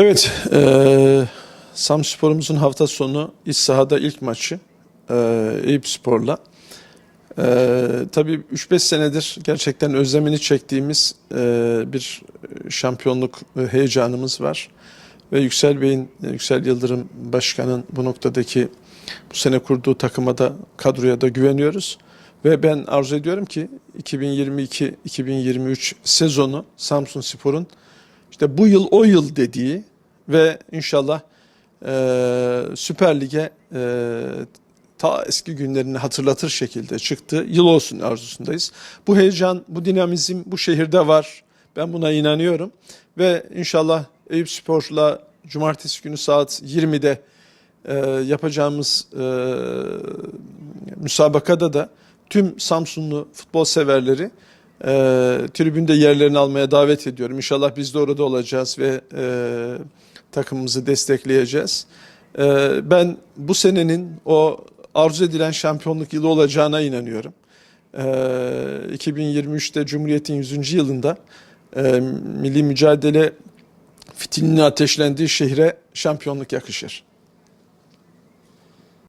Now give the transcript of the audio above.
Evet, e, Samspor'umuzun hafta sonu iç sahada ilk maçı e, Eyüp Spor'la. E, tabii 3-5 senedir gerçekten özlemini çektiğimiz e, bir şampiyonluk heyecanımız var. Ve Yüksel Bey'in, Yüksel Yıldırım Başkan'ın bu noktadaki bu sene kurduğu takıma da kadroya da güveniyoruz. Ve ben arzu ediyorum ki 2022-2023 sezonu Samsun Spor'un işte bu yıl o yıl dediği ve inşallah e, Süper Lig'e e, ta eski günlerini hatırlatır şekilde çıktı. Yıl olsun arzusundayız. Bu heyecan, bu dinamizm bu şehirde var. Ben buna inanıyorum. Ve inşallah Eyüp Spor'la cumartesi günü saat 20'de e, yapacağımız e, müsabakada da tüm Samsunlu futbol severleri e, tribünde yerlerini almaya davet ediyorum. İnşallah biz de orada olacağız ve e, takımımızı destekleyeceğiz. E, ben bu senenin o arzu edilen şampiyonluk yılı olacağına inanıyorum. E, 2023'te Cumhuriyet'in 100. yılında e, milli mücadele fitilinin ateşlendiği şehre şampiyonluk yakışır.